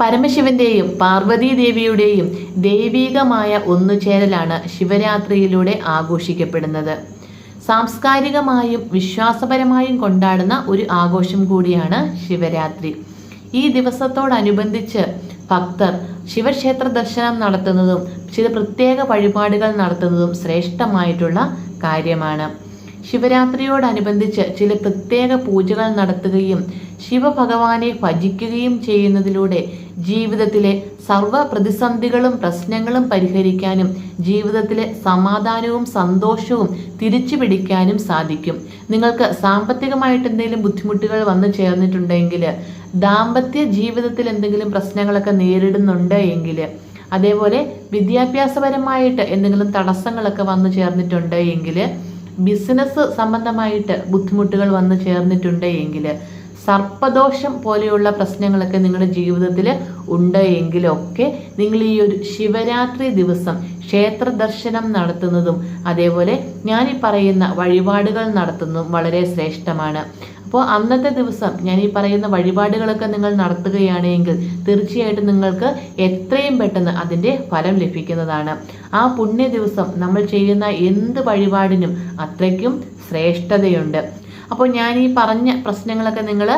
പരമശിവന്റെയും പാർവതീദേവിയുടെയും ദൈവീകമായ ഒന്നുചേരലാണ് ശിവരാത്രിയിലൂടെ ആഘോഷിക്കപ്പെടുന്നത്. സാംസ്കാരികമായും വിശ്വാസപരമായും കൊണ്ടാടുന്ന ഒരു ആഘോഷം കൂടിയാണ് ശിവരാത്രി. ഈ ദിവസത്തോടനുബന്ധിച്ച് ഭക്തർ ശിവക്ഷേത്ര ദർശനം നടത്തുന്നതും ചില പ്രത്യേക വഴിപാടുകൾ നടത്തുന്നതും ശ്രേഷ്ഠമായിട്ടുള്ള കാര്യമാണ്. ശിവരാത്രിയോടനുബന്ധിച്ച് ചില പ്രത്യേക പൂജകൾ നടത്തുകയും ശിവഭഗവാനെ ഭജിക്കുകയും ചെയ്യുന്നതിലൂടെ ജീവിതത്തിലെ സർവ പ്രതിസന്ധികളും പ്രശ്നങ്ങളും പരിഹരിക്കാനും ജീവിതത്തിലെ സമാധാനവും സന്തോഷവും തിരിച്ചു പിടിക്കാനും സാധിക്കും. നിങ്ങൾക്ക് സാമ്പത്തികമായിട്ട് എന്തെങ്കിലും ബുദ്ധിമുട്ടുകൾ വന്നു ചേർന്നിട്ടുണ്ടെങ്കിൽ ദാമ്പത്യ ജീവിതത്തിൽ എന്തെങ്കിലും പ്രശ്നങ്ങളൊക്കെ നേരിടുന്നുണ്ട് എങ്കിൽ അതേപോലെ വിദ്യാഭ്യാസപരമായിട്ട് എന്തെങ്കിലും തടസ്സങ്ങളൊക്കെ വന്നു ചേർന്നിട്ടുണ്ട് എങ്കിൽ ബിസിനസ് സംബന്ധമായിട്ട് ബുദ്ധിമുട്ടുകൾ വന്നു ചേർന്നിട്ടുണ്ട് എങ്കിൽ സർപ്പദോഷം പോലെയുള്ള പ്രശ്നങ്ങളൊക്കെ നിങ്ങളുടെ ജീവിതത്തിൽ ഉണ്ട് എങ്കിലൊക്കെ നിങ്ങൾ ഈ ഒരു ശിവരാത്രി ദിവസം ക്ഷേത്ര ദർശനം നടത്തുന്നതും അതേപോലെ ഞാൻ ഈ പറയുന്ന വഴിപാടുകൾ നടത്തുന്നതും വളരെ ശ്രേഷ്ഠമാണ്. അപ്പോൾ അന്നത്തെ ദിവസം ഞാൻ ഈ പറയുന്ന വഴിപാടുകളൊക്കെ നിങ്ങൾ നടത്തുകയാണെങ്കിൽ തീർച്ചയായിട്ടും നിങ്ങൾക്ക് എത്രയും പെട്ടെന്ന് അതിന്റെ ഫലം ലഭിക്കുന്നതാണ്. ആ പുണ്യ ദിവസം നമ്മൾ ചെയ്യുന്ന എന്ത് വഴിപാടിനും അത്രയ്ക്കും ശ്രേഷ്ഠതയുണ്ട്. അപ്പോൾ ഞാൻ ഈ പറഞ്ഞ പ്രശ്നങ്ങളൊക്കെ നിങ്ങൾ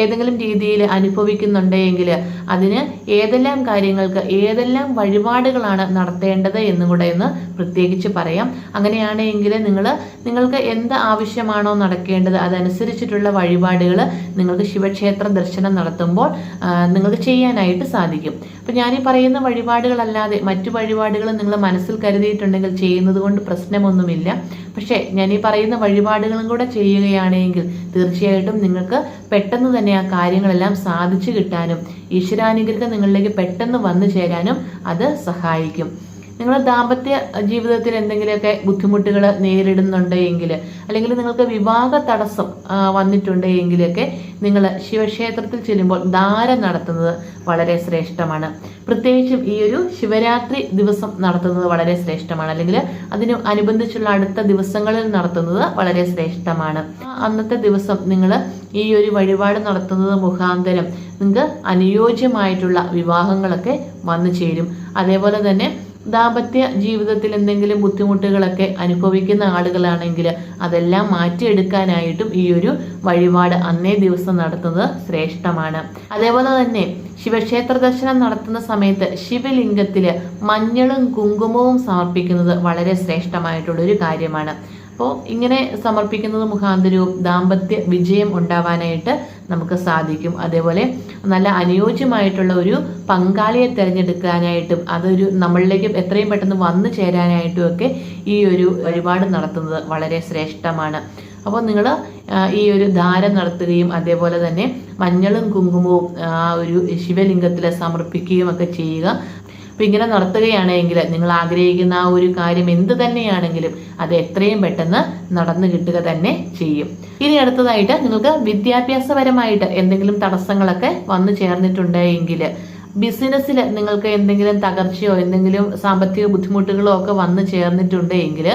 ഏതെങ്കിലും രീതിയിൽ അനുഭവിക്കുന്നുണ്ടെങ്കിൽ അതിന് ഏതെല്ലാം കാര്യങ്ങൾക്ക് ഏതെല്ലാം വഴിപാടുകളാണ് നടത്തേണ്ടത് എന്നും കൂടെ ഒന്ന് പ്രത്യേകിച്ച് പറയാം. അങ്ങനെയാണെങ്കിൽ നിങ്ങൾ നിങ്ങൾക്ക് എന്ത് ആവശ്യമാണോ നടക്കേണ്ടത് അതനുസരിച്ചിട്ടുള്ള വഴിപാടുകൾ നിങ്ങൾക്ക് ശിവക്ഷേത്ര ദർശനം നടത്തുമ്പോൾ നിങ്ങൾക്ക് ചെയ്യാനായിട്ട് സാധിക്കും. അപ്പം ഈ പറയുന്ന വഴിപാടുകളല്ലാതെ മറ്റു വഴിപാടുകൾ നിങ്ങൾ മനസ്സിൽ കരുതിയിട്ടുണ്ടെങ്കിൽ ചെയ്യുന്നത് കൊണ്ട് പ്രശ്നമൊന്നുമില്ല. പക്ഷേ ഞാൻ ഈ പറയുന്ന വഴിപാടുകളും കൂടെ ചെയ്യുകയാണെങ്കിൽ തീർച്ചയായിട്ടും നിങ്ങൾക്ക് പെട്ടെന്ന് തന്നെ ആ കാര്യങ്ങളെല്ലാം സാധിച്ചു കിട്ടാനും ഈശ്വരാനുഗ്രഹം നിങ്ങളിലേക്ക് പെട്ടെന്ന് വന്നു ചേരാനും അത് സഹായിക്കും. നിങ്ങൾ ദാമ്പത്യ ജീവിതത്തിൽ എന്തെങ്കിലുമൊക്കെ ബുദ്ധിമുട്ടുകൾ നേരിടുന്നുണ്ടെങ്കിൽ അല്ലെങ്കിൽ നിങ്ങൾക്ക് വിവാഹ തടസ്സം വന്നിട്ടുണ്ട് എങ്കിലൊക്കെ നിങ്ങൾ ശിവക്ഷേത്രത്തിൽ ചെല്ലുമ്പോൾ ധാര നടത്തുന്നത് വളരെ ശ്രേഷ്ഠമാണ്. പ്രത്യേകിച്ചും ഈ ഒരു ശിവരാത്രി ദിവസം നടത്തുന്നത് വളരെ ശ്രേഷ്ഠമാണ്. അല്ലെങ്കിൽ അതിന് അനുബന്ധിച്ചുള്ള അടുത്ത ദിവസങ്ങളിൽ നടത്തുന്നത് വളരെ ശ്രേഷ്ഠമാണ്. അന്നത്തെ ദിവസം നിങ്ങൾ ഈ ഒരു വഴിപാട് നടത്തുന്നത് മുഖാന്തരം നിങ്ങൾക്ക് അനുയോജ്യമായിട്ടുള്ള വിവാഹങ്ങളൊക്കെ വന്നു ചേരും. അതേപോലെ തന്നെ ദാമ്പത്യ ജീവിതത്തിൽ എന്തെങ്കിലും ബുദ്ധിമുട്ടുകളൊക്കെ അനുഭവിക്കുന്ന ആളുകളാണെങ്കിൽ അതെല്ലാം മാറ്റിയെടുക്കാനായിട്ടും ഈ ഒരു വഴിപാട് അന്നേ ദിവസം നടത്തുന്നത് ശ്രേഷ്ഠമാണ്. അതേപോലെ തന്നെ ശിവക്ഷേത്ര ദർശനം നടത്തുന്ന സമയത്ത് ശിവലിംഗത്തിൽ മഞ്ഞളും കുങ്കുമവും സമർപ്പിക്കുന്നത് വളരെ ശ്രേഷ്ഠമായിട്ടുള്ള ഒരു കാര്യമാണ്. അപ്പോൾ ഇങ്ങനെ സമർപ്പിക്കുന്നത് മുഖാന്തരവും ദാമ്പത്യ വിജയം ഉണ്ടാവാനായിട്ട് നമുക്ക് സാധിക്കും. അതേപോലെ നല്ല അനുയോജ്യമായിട്ടുള്ള ഒരു പങ്കാളിയെ തിരഞ്ഞെടുക്കാനായിട്ടും അതൊരു നമ്മളിലേക്ക് എത്രയും പെട്ടെന്ന് വന്നു ചേരാനായിട്ടും ഒക്കെ ഈ ഒരു വഴിപാട് നടത്തുന്നത് വളരെ ശ്രേഷ്ഠമാണ്. അപ്പോൾ നിങ്ങൾ ഈ ഒരു ധാരം നടത്തുകയും അതേപോലെ തന്നെ മഞ്ഞളും കുങ്കുമവും ആ ഒരു ശിവലിംഗത്തിൽ സമർപ്പിക്കുകയും ഒക്കെ ചെയ്യുക. അപ്പോൾ ഇങ്ങനെ നടത്തുകയാണെങ്കിൽ നിങ്ങൾ ആഗ്രഹിക്കുന്ന ആ ഒരു കാര്യം എന്ത് തന്നെയാണെങ്കിലും അത് എത്രയും പെട്ടെന്ന് നടന്നു കിട്ടുക തന്നെ ചെയ്യും. ഇനി അടുത്തതായിട്ട് നിങ്ങൾക്ക് വിദ്യാഭ്യാസപരമായിട്ട് എന്തെങ്കിലും തടസ്സങ്ങളൊക്കെ വന്നു ചേർന്നിട്ടുണ്ടെങ്കിൽ ബിസിനസ്സിൽ നിങ്ങൾക്ക് എന്തെങ്കിലും തകർച്ചയോ എന്തെങ്കിലും സാമ്പത്തിക ബുദ്ധിമുട്ടുകളോ ഒക്കെ വന്നു ചേർന്നിട്ടുണ്ട് എങ്കിൽ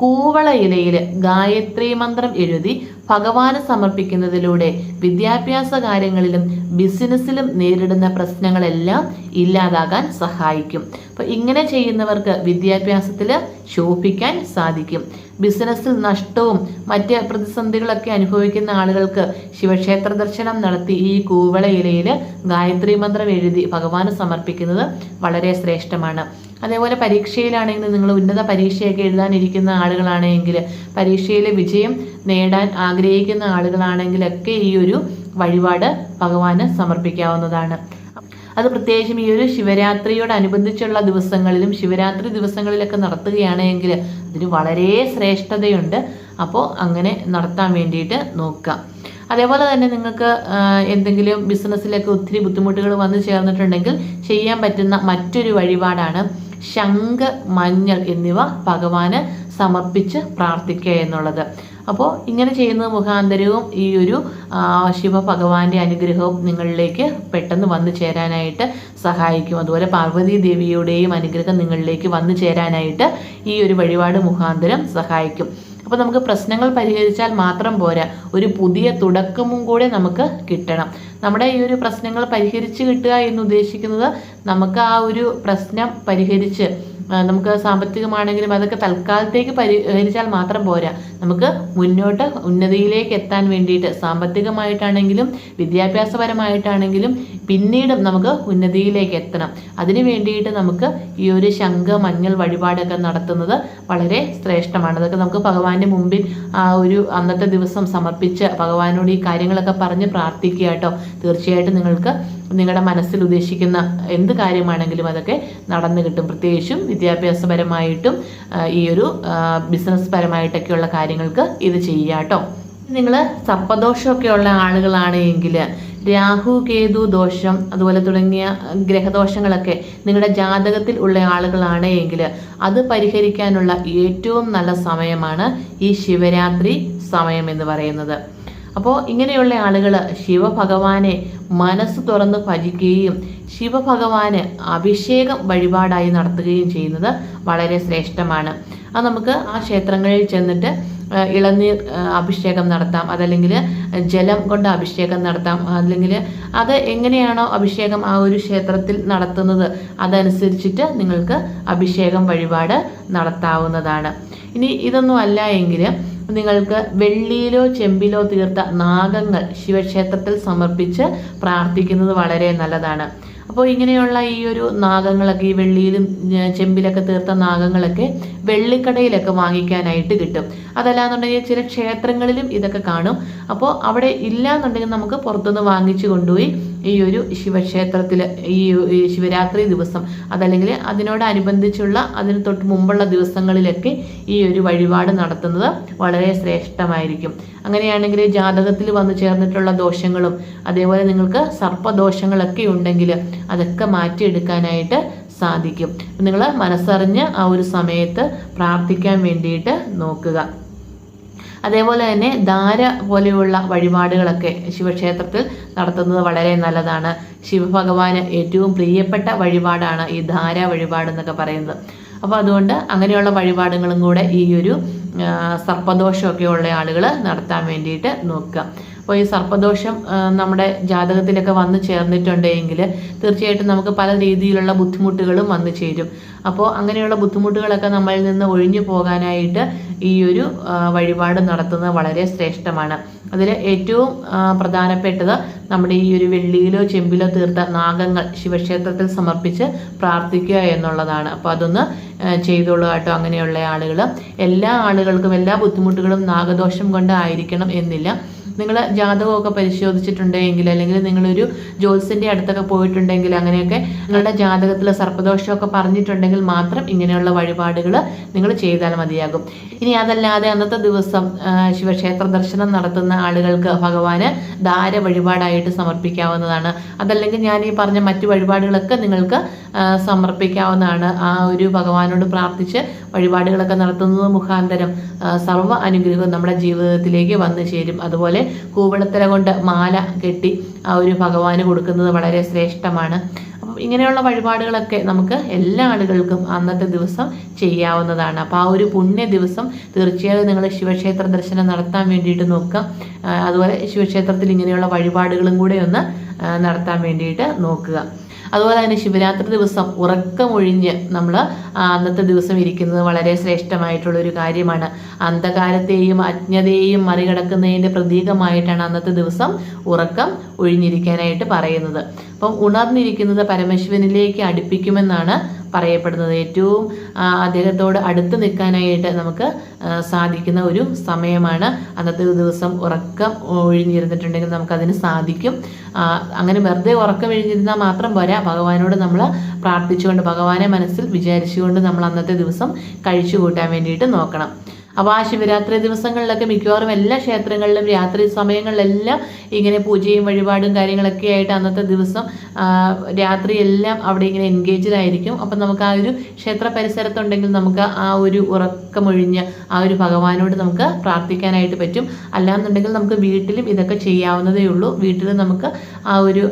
കൂവള ഇലയിൽ ഗായത്രി മന്ത്രം എഴുതി ഭഗവാന് സമർപ്പിക്കുന്നതിലൂടെ വിദ്യാഭ്യാസ കാര്യങ്ങളിലും ബിസിനസ്സിലും നേരിടുന്ന പ്രശ്നങ്ങളെല്ലാം ഇല്ലാതാകാൻ സഹായിക്കും. അപ്പോൾ ഇങ്ങനെ ചെയ്യുന്നവർക്ക് വിദ്യാഭ്യാസത്തിൽ ശോഭിക്കാൻ സാധിക്കും. ബിസിനസ്സിൽ നഷ്ടവും മറ്റ് പ്രതിസന്ധികളൊക്കെ അനുഭവിക്കുന്ന ആളുകൾക്ക് ശിവക്ഷേത്ര ദർശനം നടത്തി ഈ കൂവള ഇലയിൽ ഗായത്രി മന്ത്രം എഴുതി ഭഗവാന് സമർപ്പിക്കുന്നത് വളരെ ശ്രേഷ്ഠമാണ്. അതേപോലെ പരീക്ഷയിലാണെങ്കിൽ നിങ്ങൾ ഉന്നത പരീക്ഷയൊക്കെ എഴുതാനിരിക്കുന്ന ആളുകളാണെങ്കിൽ പരീക്ഷയിലെ വിജയം നേടാൻ ആഗ്രഹിക്കുന്ന ആളുകളാണെങ്കിലൊക്കെ ഈ ഒരു വഴിപാട് ഭഗവാന് സമർപ്പിക്കാവുന്നതാണ്. അത് പ്രത്യേകിച്ചും ഈ ഒരു ശിവരാത്രിയോടനുബന്ധിച്ചുള്ള ദിവസങ്ങളിലും ശിവരാത്രി ദിവസങ്ങളിലൊക്കെ നടത്തുകയാണെങ്കിൽ അതിന് വളരെ ശ്രേഷ്ഠതയുണ്ട്. അപ്പോൾ അങ്ങനെ നടത്താൻ വേണ്ടിയിട്ട് നോക്കുക. അതേപോലെ തന്നെ നിങ്ങൾക്ക് എന്തെങ്കിലും ബിസിനസ്സിലൊക്കെ ഒത്തിരി ബുദ്ധിമുട്ടുകൾ വന്നു ചേർന്നിട്ടുണ്ടെങ്കിൽ ചെയ്യാൻ പറ്റുന്ന മറ്റൊരു വഴിപാടാണ് ശംഖ് മഞ്ഞൾ എന്നിവ ഭഗവാന് സമർപ്പിച്ച് പ്രാർത്ഥിക്കുക എന്നുള്ളത്. അപ്പോൾ ഇങ്ങനെ ചെയ്യുന്നത് മുഖാന്തരവും ഈ ഒരു ശിവ ശിവഭഗവാന്റെ അനുഗ്രഹവും നിങ്ങളിലേക്ക് പെട്ടെന്ന് വന്നു ചേരാനായിട്ട് സഹായിക്കും. അതുപോലെ പാർവതി ദേവിയുടെയും അനുഗ്രഹം നിങ്ങളിലേക്ക് വന്നു ചേരാനായിട്ട് ഈ ഒരു വഴിപാട് മുഖാന്തരം സഹായിക്കും. അപ്പോൾ നമുക്ക് പ്രശ്നങ്ങൾ പരിഹരിച്ചാൽ മാത്രം പോരാ. ഒരു പുതിയ തുടക്കമും കൂടെ നമുക്ക് കിട്ടണം. നമ്മുടെ ഈ ഒരു പ്രശ്നങ്ങൾ പരിഹരിച്ച് കിട്ടുക എന്ന് ഉദ്ദേശിക്കുന്നത് നമുക്ക് ആ ഒരു പ്രശ്നം പരിഹരിച്ച് നമുക്ക് സാമ്പത്തികമാണെങ്കിലും അതൊക്കെ തൽക്കാലത്തേക്ക് പരിഹരിച്ചാൽ മാത്രം പോരാ. നമുക്ക് മുന്നോട്ട് ഉന്നതിയിലേക്ക് എത്താൻ വേണ്ടിയിട്ട് സാമ്പത്തികമായിട്ടാണെങ്കിലും വിദ്യാഭ്യാസപരമായിട്ടാണെങ്കിലും പിന്നീടും നമുക്ക് ഉന്നതിയിലേക്ക് എത്തണം. അതിനു വേണ്ടിയിട്ട് നമുക്ക് ഈ ഒരു ശംഖ മഞ്ഞൾ വഴിപാടൊക്കെ നടത്തുന്നത് വളരെ ശ്രേഷ്ഠമാണ്. അതൊക്കെ നമുക്ക് ഭഗവാന്റെ മുമ്പിൽ ആ ഒരു അന്നത്തെ ദിവസം സമർപ്പിച്ച് ഭഗവാനോട് ഈ കാര്യങ്ങളൊക്കെ പറഞ്ഞ് പ്രാർത്ഥിക്കുക കേട്ടോ. തീർച്ചയായിട്ടും നിങ്ങൾക്ക് നിങ്ങളുടെ മനസ്സിൽ ഉദ്ദേശിക്കുന്ന എന്ത് കാര്യമാണെങ്കിലും അതൊക്കെ നടന്നു കിട്ടും. പ്രത്യേകിച്ചും വിദ്യാഭ്യാസപരമായിട്ടും ഈ ഒരു ബിസിനസ് പരമായിട്ടൊക്കെയുള്ള കാര്യങ്ങൾക്ക് ഇത് ചെയ്യുക കേട്ടോ. നിങ്ങൾ സർപ്പദോഷമൊക്കെ ഉള്ള ആളുകളാണ് എങ്കിൽ രാഹു കേതു ദോഷം അതുപോലെ തുടങ്ങിയ ഗ്രഹദോഷങ്ങളൊക്കെ നിങ്ങളുടെ ജാതകത്തിൽ ഉള്ള ആളുകളാണ് എങ്കിൽ അത് പരിഹരിക്കാനുള്ള ഏറ്റവും നല്ല സമയമാണ് ഈ ശിവരാത്രി സമയം എന്ന് പറയുന്നത്. അപ്പോൾ ഇങ്ങനെയുള്ള ആളുകൾ ശിവഭഗവാനെ മനസ്സ് തുറന്ന് ഭജിക്കുകയും ശിവഭഗവാന് അഭിഷേകം വഴിപാടായി നടത്തുകയും ചെയ്യുന്നത് വളരെ ശ്രേഷ്ഠമാണ്. അത് നമുക്ക് ആ ക്ഷേത്രങ്ങളിൽ ചെന്നിട്ട് ഇളനീർ അഭിഷേകം നടത്താം. അതല്ലെങ്കിൽ ജലം കൊണ്ട് അഭിഷേകം നടത്താം. അല്ലെങ്കിൽ അത് എങ്ങനെയാണോ അഭിഷേകം ആ ഒരു ക്ഷേത്രത്തിൽ നടത്തുന്നത് അതനുസരിച്ചിട്ട് നിങ്ങൾക്ക് അഭിഷേകം വഴിപാട് നടത്താവുന്നതാണ്. ഇനി ഇതൊന്നും അല്ല എങ്കിൽ നിങ്ങൾക്ക് വെള്ളിയിലോ ചെമ്പിലോ തീർത്ത നാഗങ്ങൾ ശിവക്ഷേത്രത്തിൽ സമർപ്പിച്ച് പ്രാർത്ഥിക്കുന്നത് വളരെ നല്ലതാണ്. അപ്പോൾ ഇങ്ങനെയുള്ള ഈ ഒരു നാഗങ്ങളൊക്കെ ഈ വെള്ളിയിലും ചെമ്പിലൊക്കെ തീർത്ത നാഗങ്ങളൊക്കെ വെള്ളിക്കടയിലൊക്കെ വാങ്ങിക്കാനായിട്ട് കിട്ടും. അതല്ലാന്നുണ്ടെങ്കിൽ ചില ക്ഷേത്രങ്ങളിലും ഇതൊക്കെ കാണും. അപ്പോൾ അവിടെ ഇല്ല എന്നുണ്ടെങ്കിൽ നമുക്ക് പുറത്തുനിന്ന് വാങ്ങിച്ചു കൊണ്ടുപോയി ഈ ഒരു ശിവക്ഷേത്രത്തിൽ ഈ ശിവരാത്രി ദിവസം. അതല്ലെങ്കിൽ അതിനോടനുബന്ധിച്ചുള്ള അതിന് തൊട്ട് മുമ്പുള്ള ദിവസങ്ങളിലൊക്കെ ഈ ഒരു വഴിപാട് നടത്തുന്നത് വളരെ ശ്രേഷ്ഠമായിരിക്കും. അങ്ങനെയാണെങ്കിൽ ജാതകത്തിൽ വന്നു ചേർന്നിട്ടുള്ള ദോഷങ്ങളും അതേപോലെ നിങ്ങൾക്ക് സർപ്പദോഷങ്ങളൊക്കെ ഉണ്ടെങ്കിൽ അതൊക്കെ മാറ്റിയെടുക്കാനായിട്ട് സാധിക്കും. നിങ്ങൾ മനസ്സറിഞ്ഞ് ആ ഒരു സമയത്ത് പ്രാർത്ഥിക്കാൻ വേണ്ടിയിട്ട് നോക്കുക. അതേപോലെ തന്നെ ധാര പോലെയുള്ള വഴിപാടുകളൊക്കെ ശിവക്ഷേത്രത്തിൽ നടത്തുന്നത് വളരെ നല്ലതാണ്. ശിവഭഗവാന് ഏറ്റവും പ്രിയപ്പെട്ട വഴിപാടാണ് ഈ ധാര വഴിപാട് എന്നൊക്കെ പറയുന്നത്. അപ്പോൾ അതുകൊണ്ട് അങ്ങനെയുള്ള വഴിപാടുകളും കൂടെ ഈ ഒരു സർപ്പദോഷമൊക്കെ ഉള്ള ആളുകൾ നടത്താൻ വേണ്ടിയിട്ട് നോക്കുക. അപ്പോൾ ഈ സർപ്പദോഷം നമ്മുടെ ജാതകത്തിലൊക്കെ വന്നു ചേർന്നിട്ടുണ്ടെങ്കിൽ തീർച്ചയായിട്ടും നമുക്ക് പല രീതിയിലുള്ള ബുദ്ധിമുട്ടുകളും വന്നു ചേരും. അപ്പോൾ അങ്ങനെയുള്ള ബുദ്ധിമുട്ടുകളൊക്കെ നമ്മളിൽ നിന്ന് ഒഴിഞ്ഞു പോകാനായിട്ട് ഈ ഒരു വഴിപാട് നടത്തുന്നത് വളരെ ശ്രേഷ്ഠമാണ്. അതിൽ ഏറ്റവും പ്രധാനപ്പെട്ടത് നമ്മുടെ ഈ ഒരു വെള്ളിയിലോ ചെമ്പിലോ തീർത്ത നാഗങ്ങൾ ശിവക്ഷേത്രത്തിൽ സമർപ്പിച്ച് പ്രാർത്ഥിക്കുക എന്നുള്ളതാണ്. അപ്പോൾ അതൊന്ന് ചെയ്തോളൂ കേട്ടോ അങ്ങനെയുള്ള ആളുകൾ. എല്ലാ ആളുകൾക്കും എല്ലാ ബുദ്ധിമുട്ടുകളും നാഗദോഷം കൊണ്ടായിരിക്കണം എന്നില്ല. നിങ്ങൾ ജാതകമൊക്കെ പരിശോധിച്ചിട്ടുണ്ടെങ്കിൽ അല്ലെങ്കിൽ നിങ്ങളൊരു ജ്യോത്സ്യന്റെ അടുത്തൊക്കെ പോയിട്ടുണ്ടെങ്കിൽ അങ്ങനെയൊക്കെ നിങ്ങളുടെ ജാതകത്തിലെ സർപ്പദോഷമൊക്കെ പറഞ്ഞിട്ടുണ്ടെങ്കിൽ മാത്രം ഇങ്ങനെയുള്ള വഴിപാടുകൾ നിങ്ങൾ ചെയ്താൽ മതിയാകും. ഇനി അതല്ലാതെ അന്നത്തെ ദിവസം ശിവക്ഷേത്ര ദർശനം നടത്തുന്ന ആളുകൾക്ക് ഭഗവാന് ധാര വഴിപാടായിട്ട് സമർപ്പിക്കാവുന്നതാണ്. അതല്ലെങ്കിൽ ഞാൻ ഈ പറഞ്ഞ മറ്റു വഴിപാടുകളൊക്കെ നിങ്ങൾക്ക് സമർപ്പിക്കാവുന്നതാണ്. ആ ഒരു ഭഗവാനോട് പ്രാർത്ഥിച്ച് വഴിപാടുകളൊക്കെ നടത്തുന്നത് മുഖാന്തരം സർവ അനുഗ്രഹം നമ്മുടെ ജീവിതത്തിലേക്ക് വന്നു ചേരും. അതുപോലെ കൂവളത്തല കൊണ്ട് മാല കെട്ടി ആ ഒരു ഭഗവാന് കൊടുക്കുന്നത് വളരെ ശ്രേഷ്ഠമാണ്. അപ്പം ഇങ്ങനെയുള്ള വഴിപാടുകളൊക്കെ നമുക്ക് എല്ലാ ആളുകൾക്കും അന്നത്തെ ദിവസം ചെയ്യാവുന്നതാണ്. അപ്പോൾ ആ ഒരു പുണ്യ ദിവസം തീർച്ചയായും നിങ്ങൾ ശിവക്ഷേത്ര ദർശനം നടത്താൻ വേണ്ടിയിട്ട് നോക്കുക. അതുപോലെ ശിവക്ഷേത്രത്തിൽ ഇങ്ങനെയുള്ള വഴിപാടുകളും കൂടെ ഒന്ന് നടത്താൻ വേണ്ടിയിട്ട് നോക്കുക. അതുപോലെ തന്നെ ശിവരാത്രി ദിവസം ഉറക്കമൊഴിഞ്ഞ് നമ്മൾ അന്നത്തെ ദിവസം ഇരിക്കുന്നത് വളരെ ശ്രേഷ്ഠമായിട്ടുള്ള ഒരു കാര്യമാണ്. അന്ധകാരത്തെയും അജ്ഞതയെയും മറികടക്കുന്നതിന്റെ പ്രതീകമായിട്ടാണ് അന്നത്തെ ദിവസം ഉറക്കം ഒഴിഞ്ഞിരിക്കാനായിട്ട് പറയുന്നത്. അപ്പം ഉണർന്നിരിക്കുന്നത് പരമശിവനിലേക്ക് അടുപ്പിക്കുമെന്നാണ് പറയപ്പെടുന്നത്. ഏറ്റവും അദ്ദേഹത്തോട് അടുത്ത് നിൽക്കാനായിട്ട് നമുക്ക് സാധിക്കുന്ന ഒരു സമയമാണ്. അന്നത്തെ ദിവസം ഉറക്കം ഒഴിഞ്ഞിരുന്നിട്ടുണ്ടെങ്കിൽ നമുക്കതിന് സാധിക്കും. അങ്ങനെ വെറുതെ ഉറക്കം ഒഴിഞ്ഞിരുന്നാൽ മാത്രം പോരാ. ഭഗവാനോട് നമ്മൾ പ്രാർത്ഥിച്ചുകൊണ്ട് ഭഗവാനെ മനസ്സിൽ വിചാരിച്ചുകൊണ്ട് നമ്മൾ അന്നത്തെ ദിവസം കഴിച്ചു കൂട്ടാൻ വേണ്ടിയിട്ട് നോക്കണം. അപ്പോൾ ആ ശിവരാത്രി ദിവസങ്ങളിലൊക്കെ മിക്കവാറും എല്ലാ ക്ഷേത്രങ്ങളിലും രാത്രി സമയങ്ങളിലെല്ലാം ഇങ്ങനെ പൂജയും വഴിപാടും കാര്യങ്ങളൊക്കെ ആയിട്ട് അന്നത്തെ ദിവസം രാത്രി എല്ലാം അവിടെ ഇങ്ങനെ എൻഗേജ്ഡ് ആയിരിക്കും. അപ്പം നമുക്ക് ആ ഒരു ക്ഷേത്ര പരിസരത്തുണ്ടെങ്കിൽ നമുക്ക് ആ ഒരു ഉറക്കമൊഴിഞ്ഞ് ആ ഒരു ഭഗവാനോട് നമുക്ക് പ്രാർത്ഥിക്കാനായിട്ട് പറ്റും. അല്ലാന്നുണ്ടെങ്കിൽ നമുക്ക് വീട്ടിലും ഇതൊക്കെ ചെയ്യാവുന്നതേ ഉള്ളൂ. വീട്ടിൽ നമുക്ക് ആ ഒരു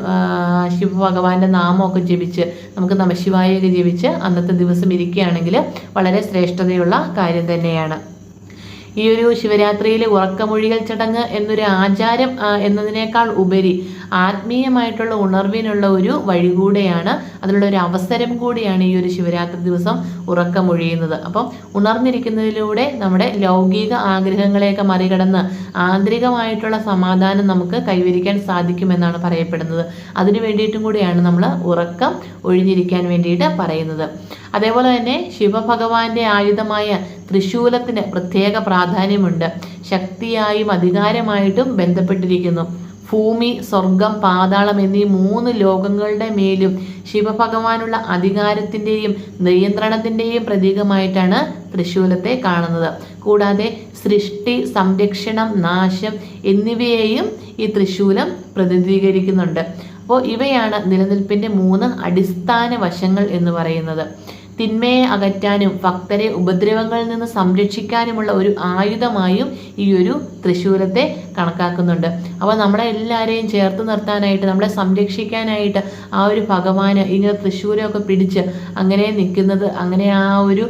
ശിവ ശിവഭഗവാന്റെ നാമമൊക്കെ ജപിച്ച് നമുക്ക് നമശിവായൊക്കെ ജപിച്ച് അന്നത്തെ ദിവസം ഇരിക്കുകയാണെങ്കിൽ വളരെ ശ്രേഷ്ഠതയുള്ള കാര്യം തന്നെയാണ്. ഈ ഒരു ശിവരാത്രിയിലെ ഉറക്കമൊഴികൾ ചടങ്ങ് എന്നൊരു ആചാരം എന്നതിനേക്കാൾ ഉപരി ആത്മീയമായിട്ടുള്ള ഉണർവിനുള്ള ഒരു വഴി കൂടെയാണ് അതിനുള്ള ഒരു അവസരം കൂടിയാണ് ഈ ഒരു ശിവരാത്രി ദിവസം ഉറക്കമൊഴിയുന്നത്. അപ്പം ഉണർന്നിരിക്കുന്നതിലൂടെ നമ്മുടെ ലൗകിക ആഗ്രഹങ്ങളെയൊക്കെ മറികടന്ന് ആന്തരികമായിട്ടുള്ള സമാധാനം നമുക്ക് കൈവരിക്കാൻ സാധിക്കുമെന്നാണ് പറയപ്പെടുന്നത്. അതിനു വേണ്ടിയിട്ടും കൂടിയാണ് നമ്മൾ ഉറക്കം ഒഴിഞ്ഞിരിക്കാൻ വേണ്ടിയിട്ട് പറയുന്നത്. അതേപോലെ തന്നെ ശിവഭഗവാന്റെ ആയുധമായ ത്രിശൂലത്തിന് പ്രത്യേക പ്രാധാന്യമുണ്ട്. ശക്തിയായും അധികാരമായിട്ടും ബന്ധപ്പെട്ടിരിക്കുന്നു. ഭൂമി സ്വർഗം പാതാളം എന്നീ മൂന്ന് ലോകങ്ങളുടെ മേലും ശിവഭഗവാനുള്ള അധികാരത്തിന്റെയും നിയന്ത്രണത്തിന്റെയും പ്രതീകമായിട്ടാണ് തൃശൂലത്തെ കാണുന്നത്. കൂടാതെ സൃഷ്ടി സംരക്ഷണം നാശം എന്നിവയെയും ഈ തൃശൂലം പ്രതിനിധീകരിക്കുന്നുണ്ട്. അപ്പോൾ ഇവയാണ് നിലനിൽപ്പിന്റെ മൂന്ന് അടിസ്ഥാന വശങ്ങൾ എന്ന് പറയുന്നത്. തിന്മയെ അകറ്റാനും ഭക്തരെ ഉപദ്രവങ്ങളിൽ നിന്ന് സംരക്ഷിക്കാനുമുള്ള ഒരു ആയുധമായും ഈ ഒരു തൃശ്ശൂലത്തെ കണക്കാക്കുന്നുണ്ട്. അപ്പോൾ നമ്മളെ എല്ലാവരെയും ചേർത്ത് നിർത്താനായിട്ട് നമ്മളെ സംരക്ഷിക്കാനായിട്ട് ആ ഒരു ഭഗവാന് ഇങ്ങനെ തൃശ്ശൂരമൊക്കെ പിടിച്ച് അങ്ങനെ നിൽക്കുന്നത് അങ്ങനെ ആ ഒരു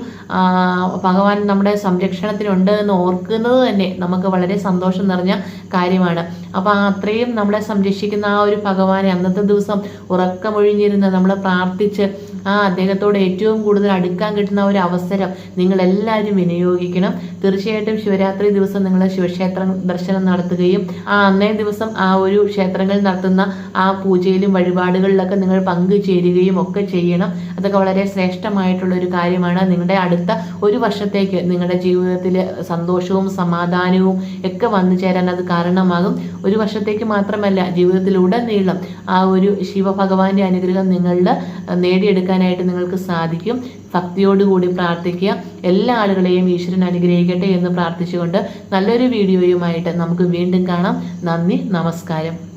ഭഗവാൻ നമ്മുടെ സംരക്ഷണത്തിനുണ്ട് എന്ന് ഓർക്കുന്നത് തന്നെ നമുക്ക് വളരെ സന്തോഷം നിറഞ്ഞ കാര്യമാണ്. അപ്പോൾ അത്രയും നമ്മളെ സംരക്ഷിക്കുന്ന ആ ഒരു ഭഗവാനെ അന്നത്തെ ദിവസം ഉറക്കമൊഴിഞ്ഞിരുന്ന് നമ്മൾ പ്രാർത്ഥിച്ച് ആ അദ്ദേഹത്തോട് ഏറ്റവും കൂടുതൽ അടുക്കാൻ കിട്ടുന്ന ഒരു അവസരം നിങ്ങൾ എല്ലാവരും വിനിയോഗിക്കണം. തീർച്ചയായിട്ടും ശിവരാത്രി ദിവസം നിങ്ങൾ ശിവക്ഷേത്ര ദർശനം നടത്തുകയും ആ അന്നേ ദിവസം ആ ഒരു ക്ഷേത്രങ്ങളിൽ നടത്തുന്ന ആ പൂജയിലും വഴിപാടുകളിലൊക്കെ നിങ്ങൾ പങ്കുചേരുകയും ഒക്കെ ചെയ്യണം. അതൊക്കെ വളരെ ശ്രേഷ്ഠമായിട്ടുള്ള ഒരു കാര്യമാണ്. നിങ്ങളുടെ അടുത്ത ഒരു വർഷത്തേക്ക് നിങ്ങളുടെ ജീവിതത്തിൽ സന്തോഷവും സമാധാനവും ഒക്കെ വന്നു ചേരാൻ അത് കാരണമാകും. ഒരു വർഷത്തേക്ക് മാത്രമല്ല ജീവിതത്തിലുടനീളം ആ ഒരു ശിവഭഗവാന്റെ അനുഗ്രഹം നിങ്ങളിൽ നേടിയെടുക്കാനായിട്ട് നിങ്ങൾക്ക് സാധിക്കും. ഭക്തിയോടുകൂടി പ്രാർത്ഥിക്കുക. എല്ലാ ആളുകളെയും ഈശ്വരൻ അനുഗ്രഹിക്കട്ടെ എന്ന് പ്രാർത്ഥിച്ചുകൊണ്ട് നല്ലൊരു വീഡിയോയുമായിട്ട് നമുക്ക് വീണ്ടും കാണാം. നന്ദി നമസ്കാരം.